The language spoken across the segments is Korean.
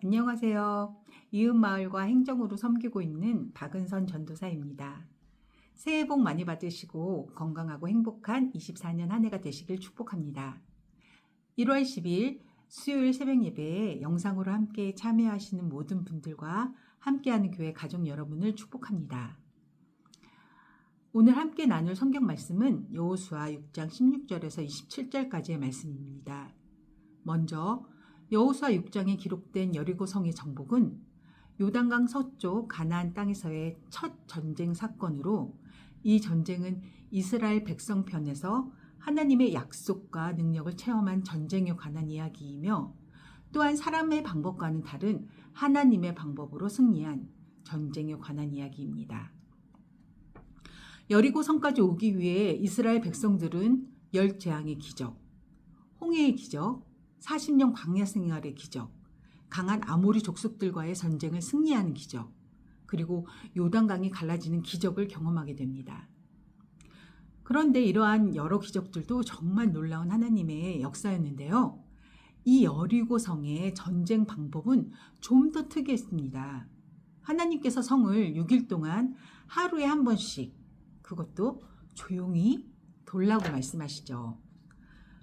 안녕하세요. 이웃마을과 행정으로 섬기고 있는 박은선 전도사입니다. 새해 복 많이 받으시고 건강하고 행복한 24년 한 해가 되시길 축복합니다. 1월 10일 수요일 새벽 예배에 영상으로 함께 참여하시는 모든 분들과 함께하는 교회 가족 여러분을 축복합니다. 오늘 함께 나눌 성경 말씀은 여호수아 6장 16절에서 27절까지의 말씀입니다. 먼저 여호수아 6장에 기록된 여리고 성의 정복은 요단강 서쪽 가나안 땅에서의 첫 전쟁 사건으로 이 전쟁은 이스라엘 백성 편에서 하나님의 약속과 능력을 체험한 전쟁에 관한 이야기이며 또한 사람의 방법과는 다른 하나님의 방법으로 승리한 전쟁에 관한 이야기입니다. 여리고 성까지 오기 위해 이스라엘 백성들은 열 재앙의 기적, 홍해의 기적, 40년 광야 생활의 기적, 강한 아모리 족속들과의 전쟁을 승리하는 기적, 그리고 요단강이 갈라지는 기적을 경험하게 됩니다. 그런데 이러한 여러 기적들도 정말 놀라운 하나님의 역사였는데요. 이 여리고 성의 전쟁 방법은 좀 더 특이했습니다. 하나님께서 성을 6일 동안 하루에 한 번씩 그것도 조용히 돌라고 말씀하시죠.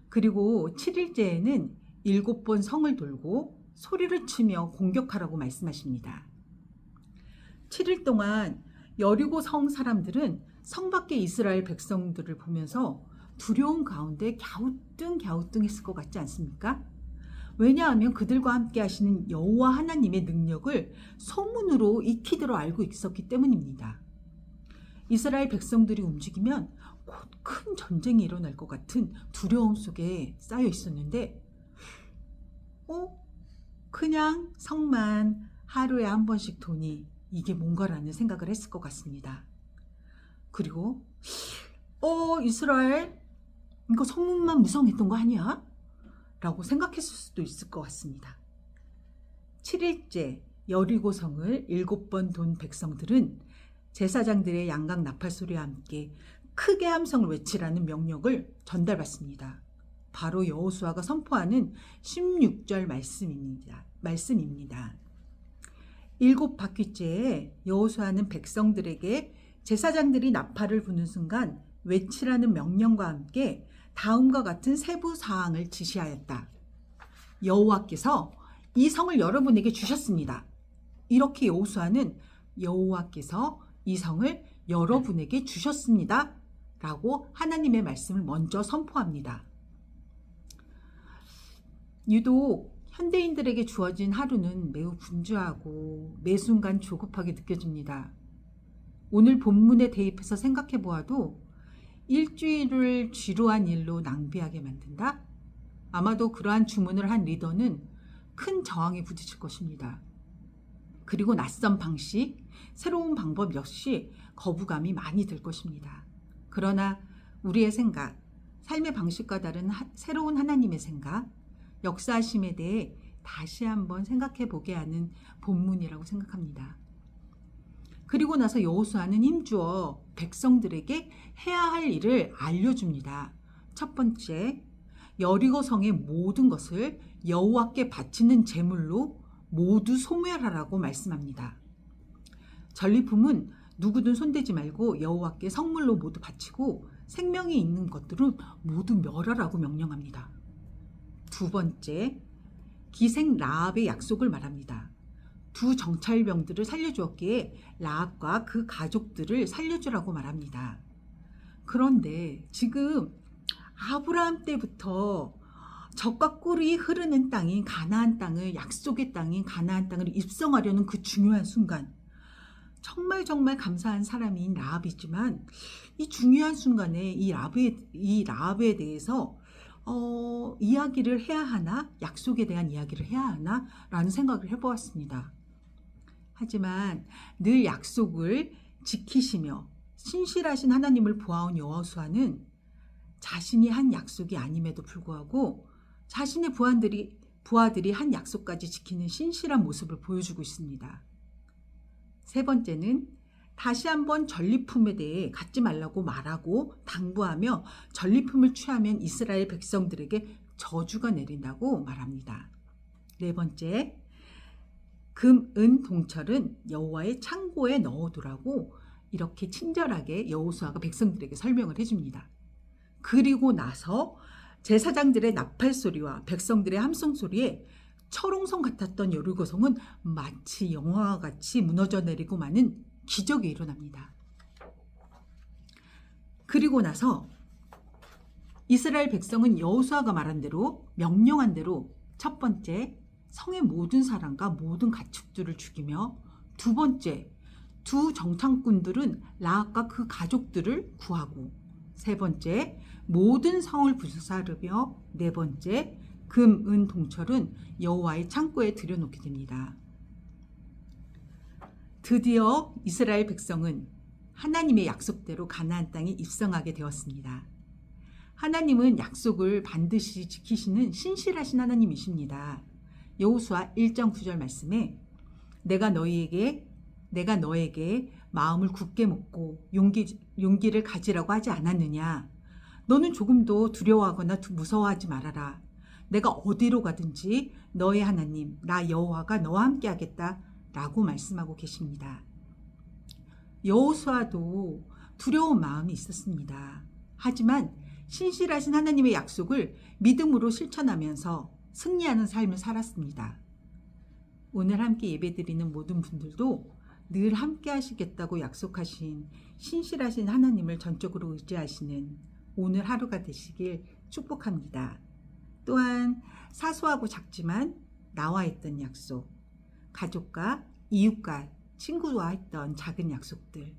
그리고 7일째에는 일곱 번 성을 돌고 소리를 치며 공격하라고 말씀하십니다. 7일 동안 여리고 성 사람들은 성 밖의 이스라엘 백성들을 보면서 두려움 가운데 갸우뚱 갸우뚱 했을 것 같지 않습니까? 왜냐하면 그들과 함께 하시는 여호와 하나님의 능력을 소문으로 익히도록 알고 있었기 때문입니다. 이스라엘 백성들이 움직이면 곧 큰 전쟁이 일어날 것 같은 두려움 속에 쌓여 있었는데, 어? 그냥 성만 하루에 한 번씩 돈이 이게 뭔가라는 생각을 했을 것 같습니다. 그리고, 어, 이스라엘? 이거 성문만 무성했던 거 아니야? 라고 생각했을 수도 있을 것 같습니다. 7일째 여리고성을 일곱 번 돈 백성들은 제사장들의 양각 나팔 소리와 함께 크게 함성을 외치라는 명령을 전달받습니다. 바로 여호수아가 선포하는 16절 말씀입니다. 말씀입니다. 일곱 바퀴째에 여호수아는 백성들에게 제사장들이 나팔을 부는 순간 외치라는 명령과 함께 다음과 같은 세부 사항을 지시하였다. 여호와께서 이 성을 여러분에게 주셨습니다. 이렇게 여호수아는 여호와께서 이 성을 여러분에게 주셨습니다. 라고 하나님의 말씀을 먼저 선포합니다. 유독 현대인들에게 주어진 하루는 매우 분주하고 매 순간 조급하게 느껴집니다. 오늘 본문에 대입해서 생각해 보아도 일주일을 지루한 일로 낭비하게 만든다? 아마도 그러한 주문을 한 리더는 큰 저항에 부딪힐 것입니다. 그리고 낯선 방식, 새로운 방법 역시 거부감이 많이 들 것입니다. 그러나 우리의 생각, 삶의 방식과 다른 하, 새로운 하나님의 생각, 역사하심에 대해 다시 한번 생각해 보게 하는 본문이라고 생각합니다. 그리고 나서 여호수아는 힘주어 백성들에게 해야 할 일을 알려줍니다. 첫 번째, 여리고 성의 모든 것을 여호와께 바치는 제물로 모두 소멸하라고 말씀합니다. 전리품은 누구든 손대지 말고 여호와께 성물로 모두 바치고 생명이 있는 것들은 모두 멸하라고 명령합니다. 두 번째, 기생 라합의 약속을 말합니다. 두 정찰병들을 살려주었기에 라합과 그 가족들을 살려주라고 말합니다. 그런데 지금 아브라함 때부터 적과 꿀이 흐르는 땅인 가나안 땅을 약속의 땅인 가나안 땅을 입성하려는 그 중요한 순간 정말 정말 감사한 사람인 라합이지만 이 중요한 순간에 이 라합에 이 라합에 대해서 어, 이야기를 해야 하나 약속에 대한 이야기를 해야 하나 라는 생각을 해보았습니다. 하지만 늘 약속을 지키시며 신실하신 하나님을 보아온 여호수아는 자신이 한 약속이 아님에도 불구하고 자신의 부하들이 부하들이 한 약속까지 지키는 신실한 모습을 보여주고 있습니다. 세 번째는 다시 한번 전리품에 대해 갖지 말라고 말하고 당부하며 전리품을 취하면 이스라엘 백성들에게 저주가 내린다고 말합니다. 네 번째, 금, 은, 동철은 여호와의 창고에 넣어두라고 이렇게 친절하게 여호수아가 백성들에게 설명을 해줍니다. 그리고 나서 제사장들의 나팔 소리와 백성들의 함성 소리에 철옹성 같았던 여리고성은 마치 영화와 같이 무너져 내리고 마는 기적이 일어납니다. 그리고 나서 이스라엘 백성은 여호수아가 말한 대로 명령한 대로 첫 번째 성의 모든 사람과 모든 가축들을 죽이며 두 번째 두 정탐꾼들은 라합과 그 가족들을 구하고 세 번째 모든 성을 불사르며 네 번째 금, 은, 동철은 여호와의 창고에 들여놓게 됩니다. 드디어 이스라엘 백성은 하나님의 약속대로 가나안 땅에 입성하게 되었습니다. 하나님은 약속을 반드시 지키시는 신실하신 하나님이십니다. 여호수아 1장 9절 말씀에 내가 너희에게 내가 너에게 마음을 굳게 먹고 용기, 용기를 가지라고 하지 않았느냐 너는 조금도 두려워하거나 두- 무서워하지 말아라 내가 어디로 가든지 너의 하나님 나 여호와가 너와 함께 하겠다 라고 말씀하고 계십니다. 여호수아도 두려운 마음이 있었습니다. 하지만 신실하신 하나님의 약속을 믿음으로 실천하면서 승리하는 삶을 살았습니다. 오늘 함께 예배드리는 모든 분들도 늘 함께 하시겠다고 약속하신 신실하신 하나님을 전적으로 의지하시는 오늘 하루가 되시길 축복합니다. 또한 사소하고 작지만 나와 했던 약속, 가족과 이웃과 친구와 했던 작은 약속들,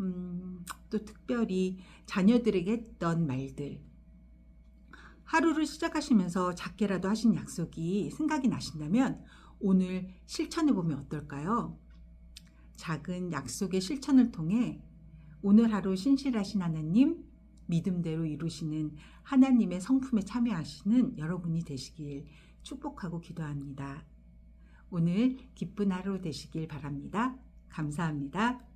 음, 또 특별히 자녀들에게 했던 말들, 하루를 시작하시면서 작게라도 하신 약속이 생각이 나신다면 오늘 실천해 보면 어떨까요? 작은 약속의 실천을 통해 오늘 하루 신실하신 하나님, 믿음대로 이루시는 하나님의 성품에 참여하시는 여러분이 되시길 축복하고 기도합니다. 오늘 기쁜 하루 되시길 바랍니다. 감사합니다.